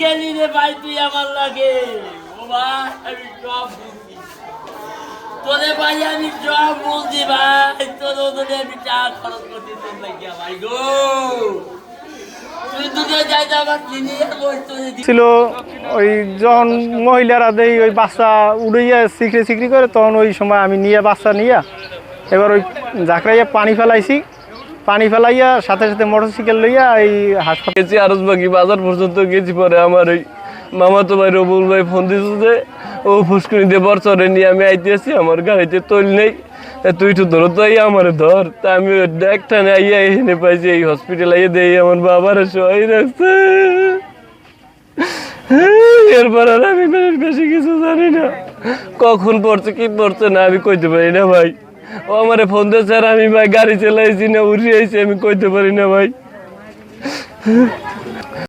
গেলি রে ভাই, তুই আমার লাগে। ও ভাই আমি তোরে ভাই, আমি ভাই। তোর আমি চা খরচ তোর লাগিয়া ভাই গো। ছিল ওই যখন মহিলারা দেই, ওই বাচ্চা উড়াইয়া সিকড়ে সিকড়ি করে, তখন ওই সময় আমি নিয়ে বাচ্চা নিয়ে, এবার ওই ঝাঁকড়াইয়া পানি ফেলাইছি। পানি ফেলাইয়া, সাথে সাথে মোটরসাইকেল লইয়া এই হাসপাতাল গেছি আরজবাগি বাজার পর্যন্ত গেছি পরে আমার ওই মামা তো ভাই রবুল ভাই ফোন দিয়েছে যে, ও ফুসকুনি দিয়ে বরচরে নিয়ে আমি আইতেছি, আমার গাড়িতে তৈল নেই। তুই তো ধরো তো আমার ধর, তা আমি একটা আইয়া এখানে পাইছি, এই হসপিটাল আইয়ে দেই, আমার বাবার সবাই রাখছে এরপর আর আমি বেশি কিছু জানি না। কখন পড়ছে, কি পড়ছে না, আমি কইতে পারি না ভাই। ও আমারে ফোন দিয়ে, স্যার, আমি ভাই গাড়ি চালাইছি না উড়িয়েছি আমি কইতে পারি না ভাই।